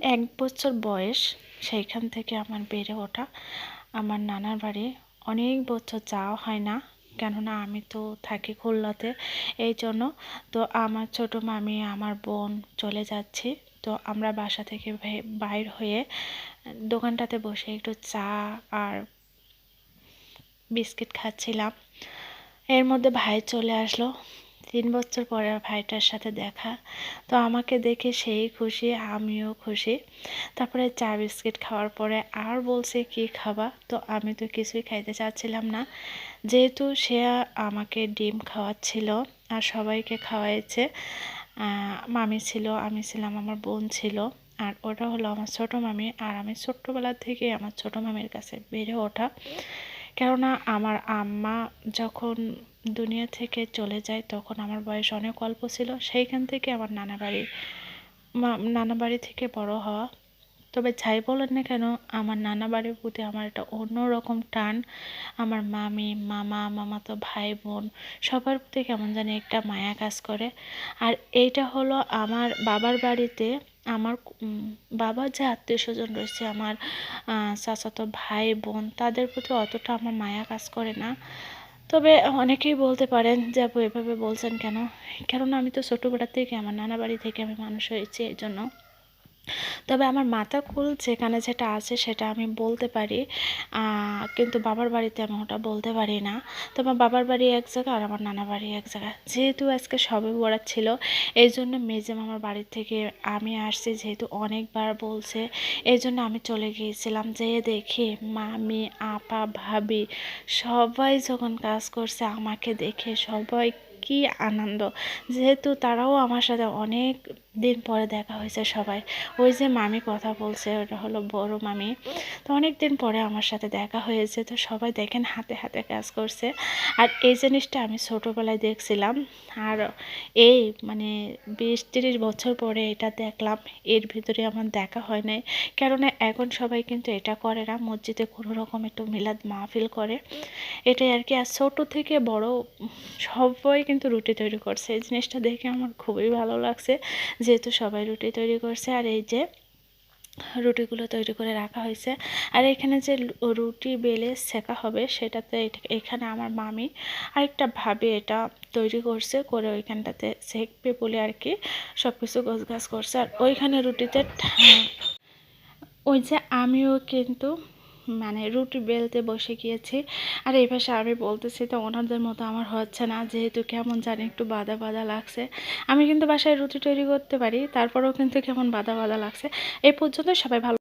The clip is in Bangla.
এক বছর বয়স, সেইখান থেকে আমার বেড়ে ওঠা। আমার নানার বাড়ি অনেক বছর যাওয়া হয় না, কেননা আমি তো থাকি খুলনাতে। এই জন্য তো আমার ছোটো মামি, আমার বোন চলে যাচ্ছি। তো আমরা বাসা থেকে বাইর হয়ে দোকানটাতে বসে একটু চা আর বিস্কিট খাচ্ছিলাম। এর মধ্যে ভাই চলে আসলো। তিন বছর পরে ভাইটার সাথে দেখা। তো আমাকে দেখে সেই খুশি, আমিও খুশি। তারপরে চা বিস্কিট খাওয়ার পরে আর বলছে, কি খাবা? তো আমি তো কিছুই খাইতে চাচ্ছিলাম না। যেহেতু সে আমাকে ডিম খাওয়াচ্ছিল আর সবাইকে খাওয়াইছে মামি ছিল, আমি ছিলাম, আমার বোন ছিল। আর ওটা হলো আমার ছোটো মামি আর আমি ছোট্টবেলা থেকে আমার ছোটো মামির কাছে বেড়ে ওঠা। কেননা আমার আম্মা যখন দুনিয়া থেকে চলে যায়, তখন আমার বয়স অনেক অল্প ছিল। সেইখান থেকে আমার নানা বাড়ি নানা বাড়ি থেকে বড় হওয়া। তবে যাই বলেন না কেন, আমার নানা বাড়ির প্রতি আমার একটা অন্যরকম টান। আমার মামি, মামা, মামাতো ভাই, বোন, সবার প্রতি কেমন জানি একটা মায়া কাজ করে। আর এইটা হলো আমার বাবার বাড়িতে আমার বাবার যে আত্মীয় স্বজন রয়েছে, আমার চাচাতো ভাই, বোন, তাদের প্রতি অতটা আমার মায়া কাজ করে না। তবে অনেকেই বলতে পারেন যে, আপু, এভাবে বলছেন কেন? কেননা আমি তো ছোটোবেলা থেকে, আমার নানা বাড়ি থেকে আমি মানুষ হয়েছি এই জন্য তবে আমার মাথা কুল যেখানে যেটা আছে সেটা আমি বলতে পারি। কিন্তু বাবার বাড়িতে আমি ওটা বলতে পারি না। তো আমার বাবার বাড়ি এক জায়গা আর আমার নানা বাড়ি এক জায়গা যেহেতু আজকে সবে বরাত ছিল এই জন্য মেজে আমার বাড়ি থেকে আমি আসছি, যেহেতু অনেকবার বলছে। এই জন্য আমি চলে গিয়েছিলাম, যেয়ে দেখি মামি, আপা, ভাবি সবাই যখন কাজ করছে, আমাকে দেখে সবাই কি আনন্দ। যেহেতু তারাও আমার সাথে অনেক দিন পরে দেখা হয়েছে সবাই। ওই যে মামি কথা বলছে, ওটা হলো বড় মামি। তো অনেক দিন পরে আমার সাথে দেখা হয়েছে, তো সবাই দেখেন হাতে হাতে কাজ করছে। আর এই জিনিসটা আমি ছোটোবেলায় দেখছিলাম। আর এই মানে বিশ তিরিশ বছর পরে এটা দেখলাম, এর ভিতরে আমার দেখা হয় নাই। কেননা এখন সবাই কিন্তু এটা করে না, মসজিদে কোনো রকম একটু মিলাদ মাহফিল করে। এটাই আর কি। আর ছোটো থেকে বড় সবাই কিন্তু রুটি তৈরি করছে। এই জিনিসটা দেখে আমার খুবই ভালো লাগছে। যেহেতু সবাই রুটি তৈরি করছে, আর এই যে রুটিগুলো তৈরি করে রাখা হয়েছে। আর এখানে যে রুটি বেলে সেকা হবে, সেটাতে এখানে আমার মামি আরেকটা ভাবে এটা তৈরি করছে, করে ওইখানটাতে সেকবে বলে আর কি সব কিছু গোছগাছ করছে। আর ওইখানে রুটিতে ওই যে আমিও কিন্তু মানে রুটি বেলতে বসে গিয়েছি। আর এই পাশে আমি বলতেছি, তো ওনাদের মতো আমার হচ্ছে না, যেহেতু কেমন জানি একটু বাদা বাদা লাগছে। আমি কিন্তু বাসায় রুটি তৈরি করতে পারি, তারপরেও কিন্তু কেমন বাদা বাদা লাগছে। এই পর্যন্ত সবাই ভালো